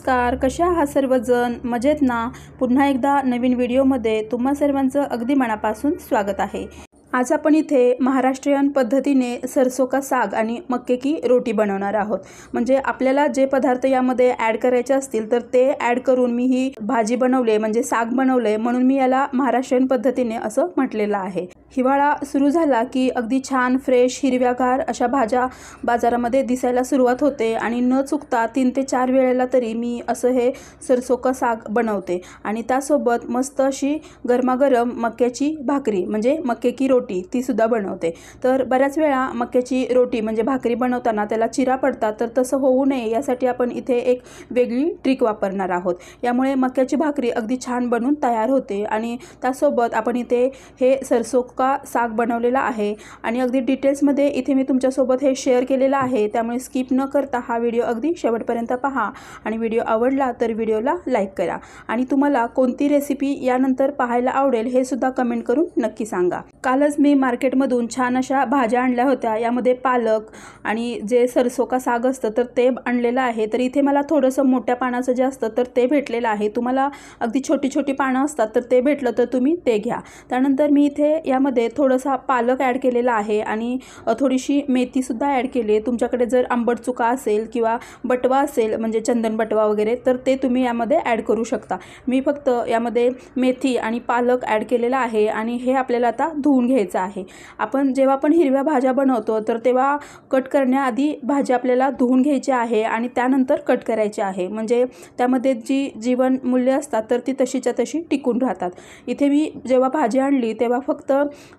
नमस्कार कशा आहात सर्वजण? मजेत ना? पुन्हा एकदा नवीन व्हिडिओमध्ये तुम्हा सर्वांचं अगदी मनापासून स्वागत आहे. आज आपण इथे महाराष्ट्रीयन पद्धतीने सरसो का साग आणि मक्के की रोटी बनवणार आहोत. म्हणजे आपल्याला जे पदार्थ यामध्ये ॲड करायचे असतील तर ते ॲड करून मी ही भाजी बनवले म्हणजे साग बनवले म्हणून मी याला महाराष्ट्रीयन पद्धतीने असं म्हटलेलं आहे. हिवाळा सुरू झाला की अगदी छान फ्रेश हिरव्यागार अशा भाज्या बाजारामध्ये दिसायला सुरुवात होते आणि न चुकता तीन ते चार वेळेला तरी मी असं हे सरसो का साग बनवते. आणि त्यासोबत मस्त अशी गरमागरम मक्याची भाकरी म्हणजे मक्के की रोटी रोटी तीसुद्धा बनवते. तर बऱ्याच वेळा मक्याची रोटी म्हणजे भाकरी बनवताना त्याला चिरा पडतात तर तसं होऊ नये यासाठी आपण इथे एक वेगळी ट्रिक वापरणार आहोत. यामुळे मक्याची भाकरी अगदी छान बनून तयार होते आणि त्यासोबत आपण इथे हे सरसो का साग बनवलेला आहे आणि अगदी डिटेल्समध्ये इथे मी तुमच्यासोबत हे शेअर केलेलं आहे. त्यामुळे स्किप न करता हा व्हिडिओ अगदी शेवटपर्यंत पहा आणि व्हिडिओ आवडला तर व्हिडिओला लाईक करा. आणि तुम्हाला कोणती रेसिपी यानंतर पाहायला आवडेल हे सुद्धा कमेंट करून नक्की सांगा. कालच मी मार्केटमधून छान अशा भाज्या आणल्या होत्या. यामध्ये पालक आणि जे सरसो का साग असतं तर ते आणलेलं आहे. तर इथे मला थोडंसं मोठ्या पानाचं जे असतं तर ते भेटलेलं आहे. तुम्हाला अगदी छोटी छोटी पानं असतात तर ते भेटलं तर तुम्ही ते घ्या. त्यानंतर मी इथे यामध्ये थोडंसा पालक ॲड केलेला आहे आणि थोडीशी मेथीसुद्धा ॲड केली आहे. तुमच्याकडे जर आंबट चुका असेल किंवा बटवा असेल म्हणजे चंदन बटवा वगैरे तर ते तुम्ही यामध्ये ॲड करू शकता. मी फक्त यामध्ये मेथी आणि पालक ॲड केलेला आहे आणि हे आपल्याला आता धुवून घ्यायचं आहे. आपण जेव्हा पण हिरव्या भाज्या बनवतो तर तेव्हा कट करण्याआधी भाजी आपल्याला धुवून घ्यायची आहे आणि त्यानंतर कट करायची आहे. म्हणजे त्यामध्ये जी जीवनमूल्य असतात तर ती तशीच्या तशी टिकून राहतात. इथे मी जेव्हा भाजी आणली तेव्हा फक्त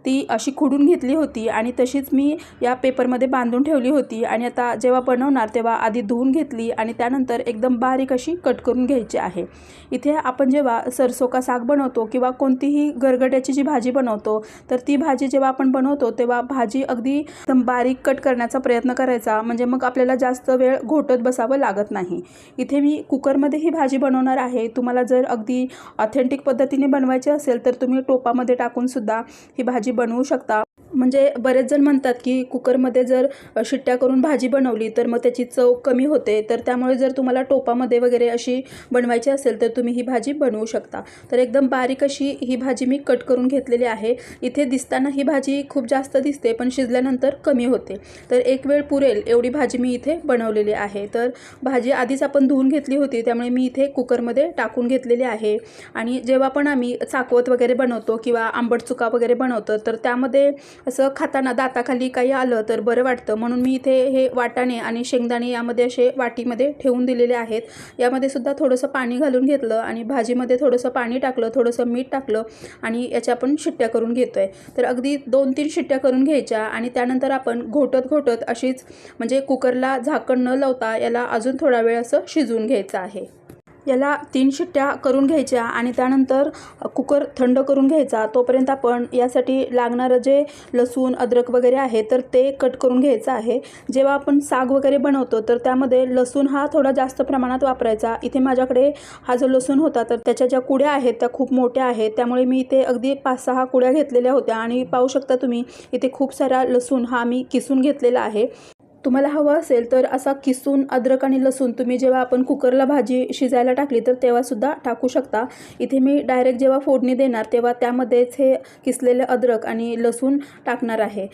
ती अशी खुडून घेतली होती आणि तशीच मी या पेपरमध्ये बांधून ठेवली होती. आणि आता जेव्हा बनवणार तेव्हा आधी धुवून घेतली आणि त्यानंतर एकदम बारीक अशी कट करून घ्यायची आहे. इथे आपण जेव्हा सरसो का साग बनवतो किंवा कोणतीही गरगट्याची जी भाजी बनवतो तर ती भाजी जेव्हा आपण बनवतो तेव्हा भाजी अगदी बारीक कट करण्याचा प्रयत्न करायचा. म्हणजे मग आपल्याला जास्त वेळ घोटत बसावं लागत नाही. इथे मी कुकरमध्ये ही भाजी बनवणार आहे. तुम्हाला जर अगदी ऑथेंटिक पद्धतीने बनवायची असेल तर तुम्ही टोपामध्ये टाकूनसुद्धा ही भाजी बनवू शकता. म्हणजे बरेच जण म्हणतात की कुकरमध्ये जर शिट्ट्या करून भाजी बनवली तर मग त्याची चव कमी होते. तर त्यामुळे जर तुम्हाला टोपामध्ये वगैरे अशी बनवायची असेल तर तुम्ही ही भाजी बनवू शकता. तर एकदम बारीक अशी ही भाजी मी कट करून घेतलेली आहे. इथे दिसताना ही भाजी खूप जास्त दिसते पण शिजल्यानंतर कमी होते. तर एक वेळ पुरेल एवढी भाजी मी इथे बनवलेली आहे. तर भाजी आधीच आपण धुवून घेतली होती त्यामुळे मी इथे कुकरमध्ये टाकून घेतलेली आहे. आणि जेव्हा पण आम्ही चाकवत वगैरे बनवतो किंवा आंबट चुका वगैरे बनवतो तर त्यामध्ये असं खाताना दाताखाली काही आलं तर बरं वाटतं. म्हणून मी इथे हे वाटाणे आणि शेंगदाणे यामध्ये असे वाटीमध्ये ठेवून दिलेले आहेत. यामध्ये सुद्धा थोडंसं पाणी घालून घेतलं आणि भाजीमध्ये थोडंसं पाणी टाकलं थोडंसं मीठ टाकलं आणि याच्या आपण शिट्ट्या करून घेतो आहे तर अगदी दोन तीन शिट्ट्या करून घ्यायच्या आणि त्यानंतर आपण घोटत घोटत अशीच म्हणजे कुकरला झाकण न लावता याला अजून थोडा वेळ असं शिजवून घ्यायचं आहे. याला तीन शिट्ट्या करून घ्यायच्या आणि त्यानंतर कुकर थंड करून घ्यायचा. तोपर्यंत आपण यासाठी लागणारं जे लसूण अद्रक वगैरे आहे तर ते कट करून घ्यायचं आहे. जेव्हा आपण साग वगैरे बनवतो तर त्यामध्ये लसूण हा थोडा जास्त प्रमाणात वापरायचा. इथे माझ्याकडे हा जो लसूण होता तर त्याच्या ज्या कुड्या आहेत त्या खूप मोठ्या आहेत. त्यामुळे मी इथे अगदी पाच सहा कुड्या घेतलेल्या होत्या आणि पाहू शकता तुम्ही इथे खूप सारा लसूण हा मी किसून घेतलेला आहे. तुम्हाला हवं असेल तर असा किसून अद्रक आणि लसूण तुम्ही जेव्हा आपण कुकरला भाजी शिजायला टाकली तर तेव्हासुद्धा टाकू शकता. इथे मी डायरेक्ट जेव्हा फोडणी देणार तेव्हा त्यामध्येच हे किसलेलं अद्रक आणि लसूण टाकणार आहे.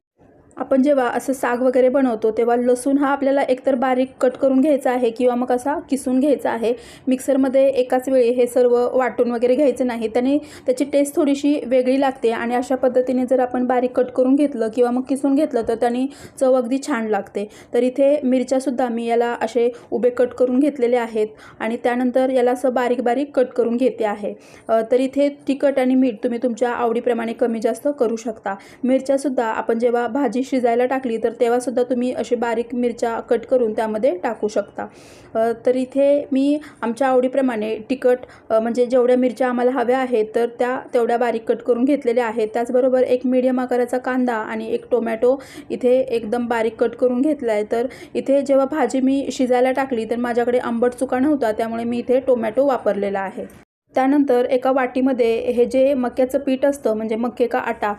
आपण जेव्हा असं साग वगैरे बनवतो तेव्हा लसूण हा आपल्याला एकतर बारीक कट करून घ्यायचा आहे किंवा मग असा किसून घ्यायचा आहे. मिक्सरमध्ये एकाच वेळी हे सर्व वाटून वगैरे घ्यायचं नाही. त्याने त्याची टेस्ट थोडीशी वेगळी लागते आणि अशा पद्धतीने जर आपण बारीक कट करून घेतलं किंवा मग किसून घेतलं तर त्याने चव अगदी छान लागते. तर इथे मिरच्यासुद्धा मी याला असे उभे कट करून घेतलेले आहेत आणि त्यानंतर याला असं बारीक बारीक कट करून घेते आहे. तर इथे तिखट आणि मीठ तुम्ही तुमच्या आवडीप्रमाणे कमी जास्त करू शकता. मिरच्यासुद्धा आपण जेव्हा भाजी शिजायला टाकली तर तेव्हासुद्धा तुम्ही असे बारीक मिरच्या कट करून त्यामध्ये टाकू शकता. तर इथे मी आमच्या आवडीप्रमाणे तिखट म्हणजे जेवढ्या मिरच्या आम्हाला हव्या आहेत तर त्या तेवढ्या बारीक कट करून घेतलेल्या आहेत. त्याचबरोबर एक मीडियम आकाराचा कांदा आणि एक टोमॅटो इथे एकदम बारीक कट करून घेतला आहे तर इथे जेव्हा भाजी मी शिजायला टाकली तर माझ्याकडे आंबट चुका नव्हता त्यामुळे मी इथे टोमॅटो वापरलेला आहे. त्यानंतर एका वाटीमध्ये हे जे मक्याचं पीठ असतं म्हणजे मक्के का आटा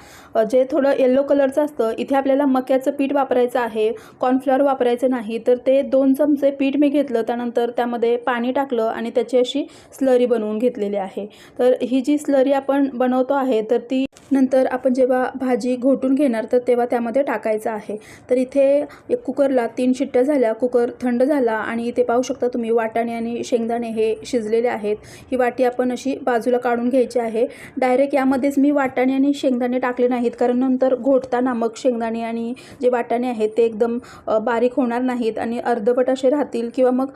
जे थोडं येल्लो कलरचं असतं इथे आपल्याला मक्याचं पीठ वापरायचं आहे कॉर्नफ्लॉवर वापरायचं नाही तर ते दोन चमचे पीठ मी घेतलं त्यानंतर त्यामध्ये पाणी टाकलं आणि त्याची अशी स्लरी बनवून घेतलेली आहे. तर ही जी स्लरी आपण बनवतो आहे तर ती नंतर आपण जेव्हा भाजी घोटून घेणार तर तेव्हा त्यामध्ये टाकायचं आहे. तर इथे एक कुकरला तीन शिट्ट्या झाल्या कुकर थंड झाला आणि इथे पाहू शकता तुम्ही वाटाणे आणि शेंगदाणे हे शिजलेले आहेत. ही वाटी आपण अशी बाजूला काढून घ्यायची आहे. डायरेक्ट यामध्येच मी वाटाणे आणि शेंगदाणे टाकले नाहीत. कारण नंतर घोटताना मग शेंगदाणे आणि जे वाटाणे आहेत ते एकदम बारीक होणार नाहीत आणि अर्धवट असे राहतील किंवा मग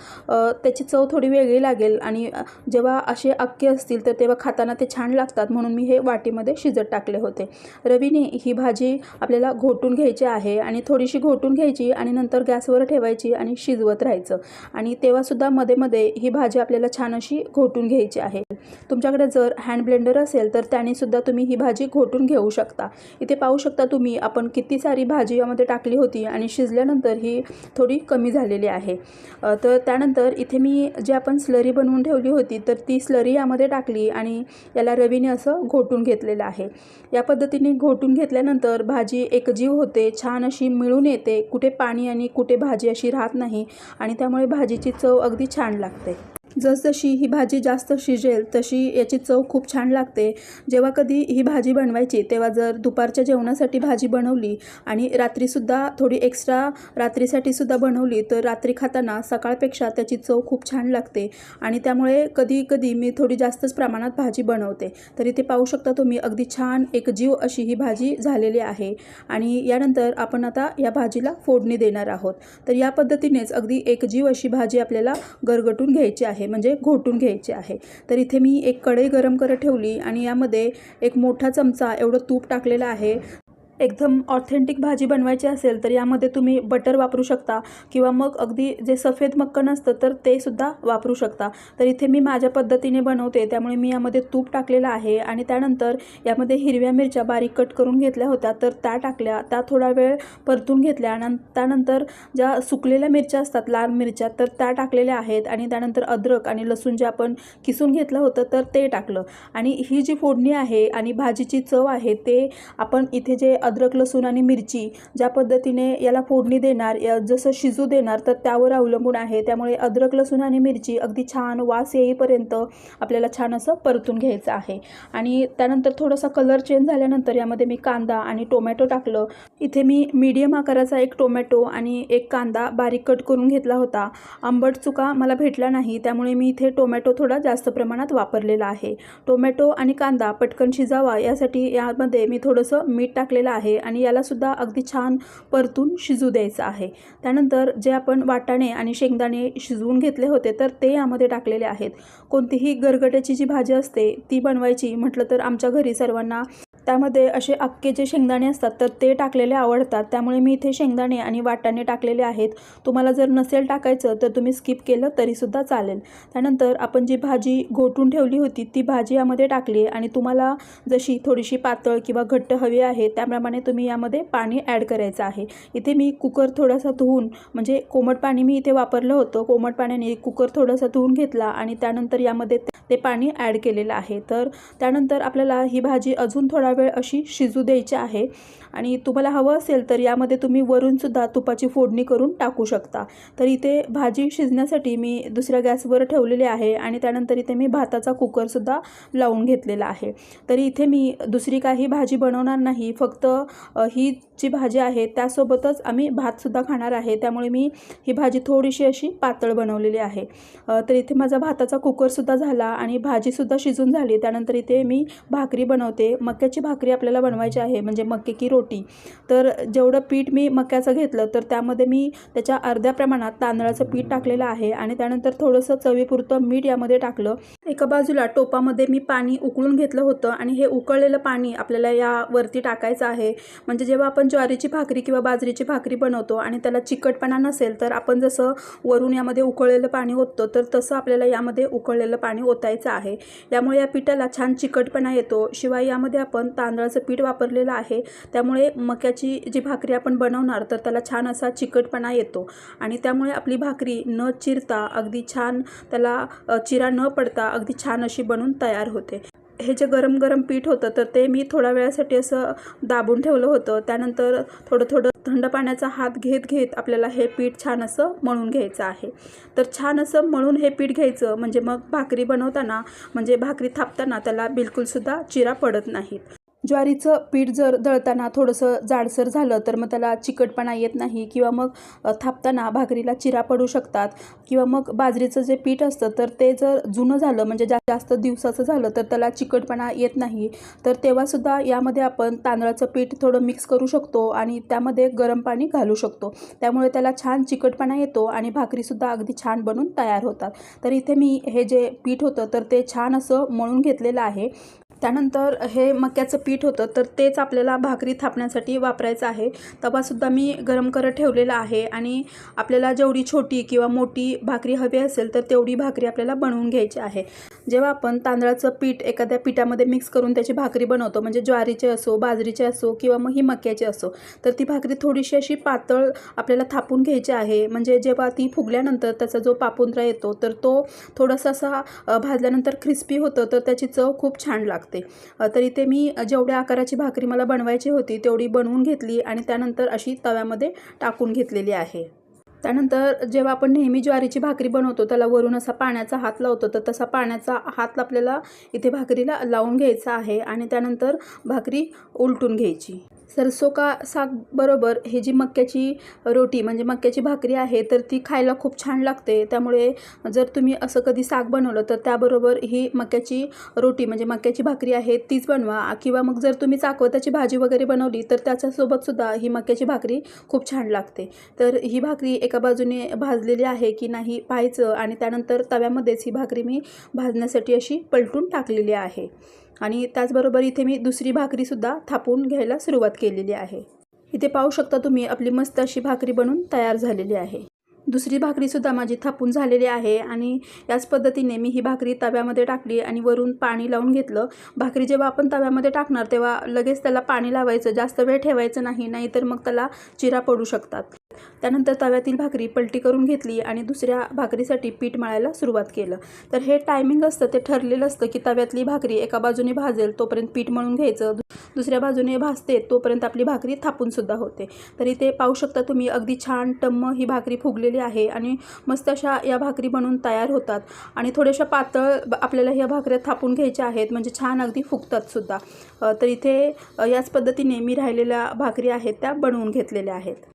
त्याची चव थोडी वेगळी लागेल. आणि जेव्हा असे अक्के असतील तर तेव्हा खाताना ते छान लागतात. म्हणून मी हे वाटीमध्ये शिजत टाकले होते. रवीने ही भाजी आपल्याला घोटून घ्यायची आहे आणि थोडीशी घोटून घ्यायची आणि नंतर गॅसवर ठेवायची आणि शिजवत राहायचं. आणि तेव्हासुद्धा मध्ये मध्ये ही भाजी आपल्याला छान अशी घोटून घ्यायची आहे. तुमच्याकडे जर हँड ब्लेंडर असेल तर त्यानेसुद्धा तुम्ही ही भाजी घोटून घेऊ शकता. इथे पाहू शकता तुम्ही आपण किती सारी भाजी यामध्ये टाकली होती आणि शिजल्यानंतर ही थोडी कमी झालेली आहे. तर त्यानंतर इथे मी जे आपण स्लरी बनवून ठेवली होती तर ती स्लरी यामध्ये टाकली आणि याला रवीने असं घोटून घेतलेलं आहे. या पद्धतीने घोटून घेतल्यानंतर भाजी एकजीव होते छान अशी मिळून येते कुठे पाणी आणि कुठे भाजी अशी राहत नाही आणि त्यामुळे भाजीची चव अगदी छान लागते. जसजशी ही भाजी जास्त शिजेल तशी याची चव खूप छान लागते. जेव्हा कधी ही भाजी बनवायची तेव्हा जर दुपारच्या जेवणासाठी भाजी बनवली आणि रात्रीसुद्धा थोडी एक्स्ट्रा रात्रीसाठी सुद्धा बनवली तर रात्री खाताना सकाळपेक्षा त्याची चव खूप छान लागते. आणि त्यामुळे कधी कधी मी थोडी जास्तच प्रमाणात भाजी बनवते. तर इथे पाहू शकता तुम्ही अगदी छान एकजीव अशी ही भाजी झालेली आहे. आणि यानंतर आपण आता या भाजीला फोडणी देणार आहोत. तर या पद्धतीनेच अगदी एकजीव अशी भाजी आपल्याला गरगटून घ्यायची आहे. आहे म्हणजे घोटून घ्यायची आहे. तर इथे मी एक कढई गरम करत ठेवली आणि यामध्ये एक मोठा चमचा एवढं तूप टाकलेलं आहे. एकदम ऑथेंटिक भाजी बनवायची असेल तर यामध्ये तुम्ही बटर वापरू शकता किंवा मग अगदी जे सफेद मक्कन असतं तर ते सुद्धा वापरू शकता. तर इथे मी माझ्या पद्धतीने बनवते त्यामुळे मी यामध्ये तूप टाकलेलं आहे आणि त्यानंतर यामध्ये हिरव्या मिरच्या बारीक कट करून घेतल्या होत्या तर त्या टाकल्या. त्या थोडा वेळ परतून घेतल्या आणि त्यानंतर ज्या सुकलेल्या मिरच्या असतात लाल मिरच्या तर त्या टाकलेल्या आहेत आणि त्यानंतर अद्रक आणि लसूण जे आपण किसून घेतलं होतं तर ते टाकलं. आणि ही जी फोडणी आहे आणि भाजीची चव आहे ते आपण इथे जे अद्रक लसूण आणि मिरची ज्या पद्धतीने याला फोडणी देणार या- जसं शिजू देणार तर त्यावर अवलंबून आहे. त्यामुळे अद्रक लसूण आणि मिरची अगदी छान वास येईपर्यंत आपल्याला छान असं परतून घ्यायचं आहे. आणि त्यानंतर थोडासा कलर चेंज झाल्यानंतर यामध्ये मी कांदा आणि टोमॅटो टाकलं. इथे मी मीडियम आकाराचा एक टोमॅटो आणि एक कांदा बारीक कट करून घेतला होता. आंबट चुका मला भेटला नाही त्यामुळे मी इथे टोमॅटो थोडा जास्त प्रमाणात वापरलेला आहे. टोमॅटो आणि कांदा पटकन शिजावा यासाठी यामध्ये मी थोडंसं मीठ टाकलेलं आहे. आहे आणि यालासुद्धा अगदी छान परतून शिजू द्यायचं आहे. त्यानंतर जे आपण वाटाणे आणि शेंगदाणे शिजवून घेतले होते तर ते यामध्ये टाकलेले आहेत. कोणतीही गरगट्याची जी भाजी असते ती बनवायची म्हटलं तर आमच्या घरी सर्वांना त्यामध्ये असे अक्के जे शेंगदाणे असतात तर ते टाकलेले आवडतात. त्यामुळे मी इथे शेंगदाणे आणि वाटाणे टाकलेले आहेत. तुम्हाला जर नसेल टाकायचं तर तुम्ही स्किप केलं तरीसुद्धा चालेल. त्यानंतर आपण जी भाजी घोटून ठेवली होती ती भाजी यामध्ये टाकली आणि तुम्हाला जशी थोडीशी पातळ किंवा घट्ट हवी आहे त्याप्रमाणे तुम्ही यामध्ये पाणी ॲड करायचं आहे. इथे मी कुकर थोडासा धुवून म्हणजे कोमट पाणी मी इथे वापरलं होतं. कोमट पाण्याने कुकर थोडासा धुवून घेतला आणि त्यानंतर यामध्ये ते पाणी ॲड केलेलं आहे. तर त्यानंतर आपल्याला ही भाजी अजून थोडा वेळ अशी शिजू द्यायची आहे. आणि तुम्हाला हवं असेल तर यामध्ये तुम्ही वरूनसुद्धा तुपाची फोडणी करून टाकू शकता. तर इथे भाजी शिजण्यासाठी मी दुसऱ्या गॅसवर ठेवलेली आहे आणि त्यानंतर इथे मी भाताचा कुकरसुद्धा लावून घेतलेला आहे. तरी इथे मी दुसरी काही भाजी बनवणार नाही फक्त ही जी भाजी आहे त्यासोबतच आम्ही भातसुद्धा खाणार आहे. त्यामुळे मी ही भाजी थोडीशी अशी पातळ बनवलेली आहे. तर इथे माझा भाताचा कुकरसुद्धा झाला आणि भाजीसुद्धा शिजून झाली. त्यानंतर इथे मी भाकरी बनवते. मक्याची भाकरी आपल्याला बनवायची आहे म्हणजे मक्के की रोटी तर जेवढं पीठ मी मक्याचं घेतलं तर त्यामध्ये मी त्याच्या अर्ध्या प्रमाणात तांदळाचं पीठ टाकलेलं आहे आणि त्यानंतर थोडंसं चवीपुरतं मीठ यामध्ये टाकलं. एका बाजूला टोपामध्ये मी पाणी उकळून घेतलं होतं आणि हे उकळलेलं पाणी आपल्याला यावरती टाकायचं आहे. म्हणजे जेव्हा आपण ज्वारीची भाकरी किंवा बाजरीची भाकरी बनवतो आणि त्याला चिकटपणा नसेल तर आपण जसं वरून यामध्ये उकळलेलं पाणी ओततो तर तसं आपल्याला यामध्ये उकळलेलं पाणी ओतायचं आहे. यामुळे या पिठाला छान चिकटपणा येतो. शिवाय यामध्ये आपण तांदळाचं पीठ वापरलेलं आहे. त्यामुळे मक्याची जी भाकरी आपण बनवणार तर त्याला छान असा चिकटपणा येतो. आणि त्यामुळे आपली भाकरी न चिरता अगदी छान त्याला चिरा न पडता अगदी छान अशी बनून तयार होते. हे जे गरम गरम पीठ होतं तर ते मी थोड्या वेळासाठी असं दाबून ठेवलं होतं. त्यानंतर थोडं थोडं थंड पाण्याचा हात घेत घेत आपल्याला हे पीठ छान असं मळून घ्यायचं आहे. तर छान असं मळून हे पीठ घ्यायचं म्हणजे मग भाकरी बनवताना म्हणजे भाकरी थापताना त्याला बिलकुलसुद्धा चिरा पडत नाहीत. ज्वारीचं पीठ जर दळताना थोडंसं जाडसर झालं तर मग त्याला चिकटपणा येत नाही किंवा मग थापताना भाकरीला चिरा पडू शकतात किंवा मग बाजरीचं जे पीठ असतं तर ते जर जुनं झालं म्हणजे जा जास्त दिवसाचं झालं तर त्याला चिकटपणा येत नाही. तर तेव्हासुद्धा यामध्ये आपण तांदळाचं पीठ थोडं मिक्स करू शकतो आणि त्यामध्ये गरम पाणी घालू शकतो. त्यामुळे त्याला छान चिकटपणा येतो आणि भाकरीसुद्धा अगदी छान बनून तयार होतात. तर इथे मी हे जे पीठ होतं तर ते छान असं मळून घेतलेलं आहे. त्यानंतर हे मक्याचं पीठ होतं तर तेच आपल्याला भाकरी थापण्यासाठी वापरायचं आहे. तवासुद्धा मी गरम करत ठेवलेला आहे आणि आपल्याला जेवढी छोटी किंवा मोठी भाकरी हवी असेल तर तेवढी भाकरी आपल्याला बनवून घ्यायची आहे. जेव्हा आपण तांदळाचं पीठ एखाद्या पिठामध्ये मिक्स करून त्याची भाकरी बनवतो म्हणजे ज्वारीचे असो बाजरीचे असो किंवा मग ही मक्याची असो तर ती भाकरी थोडीशी अशी पातळ आपल्याला थापून घ्यायची आहे. म्हणजे जेव्हा ती फुगल्यानंतर त्याचा जो पापुंद्रा येतो तर तो थोडासा असा भाजल्यानंतर क्रिस्पी होतं तर त्याची चव खूप छान लागते. लागते तर इथे मी जेवढ्या आकाराची भाकरी मला बनवायची होती तेवढी बनवून घेतली आणि त्यानंतर अशी तव्यामध्ये टाकून घेतलेली आहे. त्यानंतर जेव्हा आपण नेहमी ज्वारीची भाकरी बनवतो त्याला वरून असा पाण्याचा हात लावतो तर तसा पाण्याचा हात आपल्याला इथे भाकरीला लावून घ्यायचा आहे आणि त्यानंतर भाकरी उलटून घ्यायची. सरसो का साग बरोबर हे जी मक्याची रोटी म्हणजे मक्याची भाकरी आहे तर ती खायला खूप छान लागते. त्यामुळे जर तुम्ही असं कधी साग बनवलं तर त्याबरोबर ही मक्याची रोटी म्हणजे मक्याची भाकरी आहे तीच बनवा. किंवा मग जर तुम्ही चाकवताची भाजी वगैरे बनवली तर त्याच्यासोबतसुद्धा ही मक्याची भाकरी खूप छान लागते. तर ही भाकरी एका बाजूने भाजलेली आहे की नाही पाहायचं आणि त्यानंतर तव्यामध्येच ही भाकरी मी भाजण्यासाठी अशी पलटून टाकलेली आहे. आणि त्याचबरोबर इथे मी दुसरी भाकरीसुद्धा थापून घ्यायला सुरुवात केलेली आहे. इथे पाहू शकता तुम्ही आपली मस्त अशी भाकरी बनून तयार झालेली आहे. दुसरी भाकरीसुद्धा माझी थापून झालेली आहे आणि याच पद्धतीने मी ही भाकरी तव्यामध्ये टाकली आणि वरून पाणी लावून घेतलं. भाकरी जेव्हा आपण तव्यामध्ये टाकणार तेव्हा लगेच त्याला पाणी लावायचं जास्त वेळ ठेवायचं नाही नाहीतर मग त्याला चिरा पडू शकतात. त्यानंतर तव्यातील भाकरी पलटी करून घेतली आणि दुसऱ्या भाकरीसाठी पीठ मळायला सुरुवात केलं. तर हे टायमिंग असतं ते ठरलेलं असतं की तव्यातली भाकरी एका बाजूने भाजेल तोपर्यंत पीठ मळून घ्यायचं. दुसऱ्या बाजूने भाजते तोपर्यंत आपली भाकरी थापूनसुद्धा होते. तर इथे पाहू शकता तुम्ही अगदी छान टम्म ही भाकरी फुगलेली आहे आणि मस्त अशा या भाकरी बनवून तयार होतात. आणि थोड्याशा पातळ आपल्याला ह्या भाकऱ्या थापून घ्यायच्या आहेत म्हणजे छान अगदी फुगतातसुद्धा तर इथे याच पद्धतीने मी राहिलेल्या भाकरी आहेत त्या बनवून घेतलेल्या आहेत.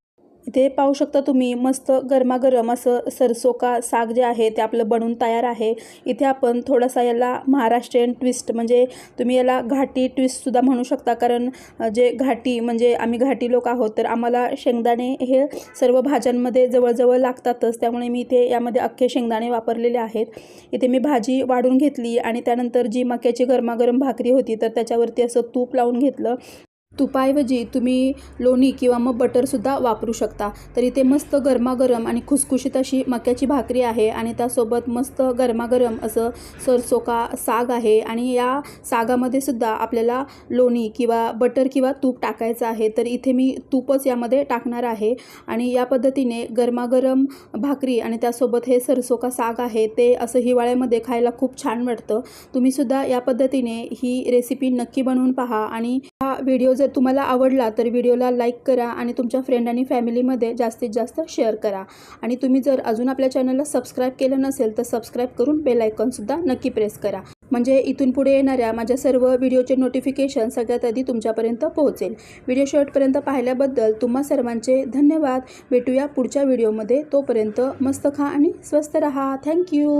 इथे पाहू शकता तुम्ही मस्त गरमागरम असं सरसो का साग जे आहे ते आपलं बनवून तयार आहे. इथे आपण थोडासा याला महाराष्ट्रीयन ट्विस्ट म्हणजे तुम्ही याला घाटी ट्विस्टसुद्धा म्हणू शकता. कारण जे घाटी म्हणजे आम्ही घाटी लोक आहोत तर आम्हाला शेंगदाणे हे सर्व भाज्यांमध्ये जवळजवळ लागतातच. त्यामुळे मी इथे यामध्ये अख्खे शेंगदाणे वापरलेले आहेत. इथे मी भाजी वाढून घेतली आणि त्यानंतर जी मक्याची गरमागरम भाकरी होती तर त्याच्यावरती असं तूप लावून घेतलं. तुपाऐवजी तुम्ही लोणी किंवा मग बटरसुद्धा वापरू शकता. तर इथे मस्त गरमागरम आणि खुसखुशीत अशी मक्याची भाकरी आहे आणि त्यासोबत मस्त गरमागरम असं सरसो का साग आहे आणि या सागामध्ये सुद्धा आपल्याला लोणी किंवा बटर किंवा तूप टाकायचं आहे. तर इथे मी तूपच यामध्ये टाकणार आहे आणि या पद्धतीने गरमागरम भाकरी आणि त्यासोबत हे सरसो का साग आहे ते असं हिवाळ्यामध्ये खायला खूप छान वाटतं. तुम्हीसुद्धा या पद्धतीने ही रेसिपी नक्की बनवून पहा आणि हा व्हिडिओ जर जर तुम्हाला आवडला तर व्हिडिओला लाईक करा आणि तुमच्या फ्रेंड आणि फॅमिलीमध्ये जास्तीत जास्त शेअर करा. आणि तुम्ही जर अजून आपल्या चॅनलला सबस्क्राईब केलं नसेल तर सबस्क्राईब करून बेलायकॉनसुद्धा नक्की प्रेस करा. म्हणजे इथून पुढे येणाऱ्या माझ्या सर्व व्हिडिओचे नोटिफिकेशन सगळ्यात आधी तुमच्यापर्यंत पोहोचेल. व्हिडिओ शॉर्टपर्यंत पाहिल्याबद्दल तुम्हा सर्वांचे धन्यवाद. भेटूया पुढच्या व्हिडिओमध्ये तोपर्यंत मस्त खा आणि स्वस्त रहा. थँक्यू